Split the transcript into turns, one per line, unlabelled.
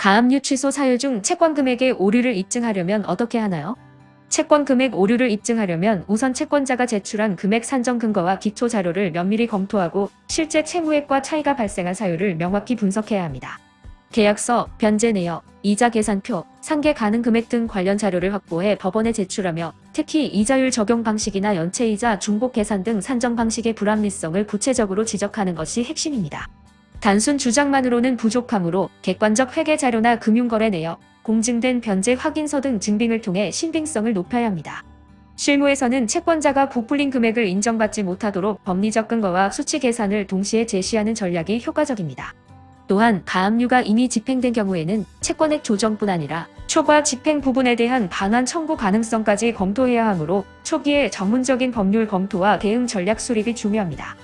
가압류 취소 사유 중 채권 금액의 오류를 입증하려면 어떻게 하나요? 채권 금액 오류를 입증하려면 우선 채권자가 제출한 금액 산정 근거와 기초 자료를 면밀히 검토하고 실제 채무액과 차이가 발생한 사유를 명확히 분석해야 합니다. 계약서, 변제 내역, 이자 계산표, 상계 가능 금액 등 관련 자료를 확보해 법원에 제출하며 특히 이자율 적용 방식이나 연체이자 중복 계산 등 산정 방식의 불합리성을 구체적으로 지적하는 것이 핵심입니다. 단순 주장만으로는 부족하므로 객관적 회계 자료나 금융거래 내역, 공증된 변제 확인서 등 증빙을 통해 신빙성을 높여야 합니다. 실무에서는 채권자가 부풀린 금액을 인정받지 못하도록 법리적 근거와 수치 계산을 동시에 제시하는 전략이 효과적입니다. 또한 가압류가 이미 집행된 경우에는 채권액 조정뿐 아니라 초과 집행 부분에 대한 반환 청구 가능성까지 검토해야 하므로 초기에 전문적인 법률 검토와 대응 전략 수립이 중요합니다.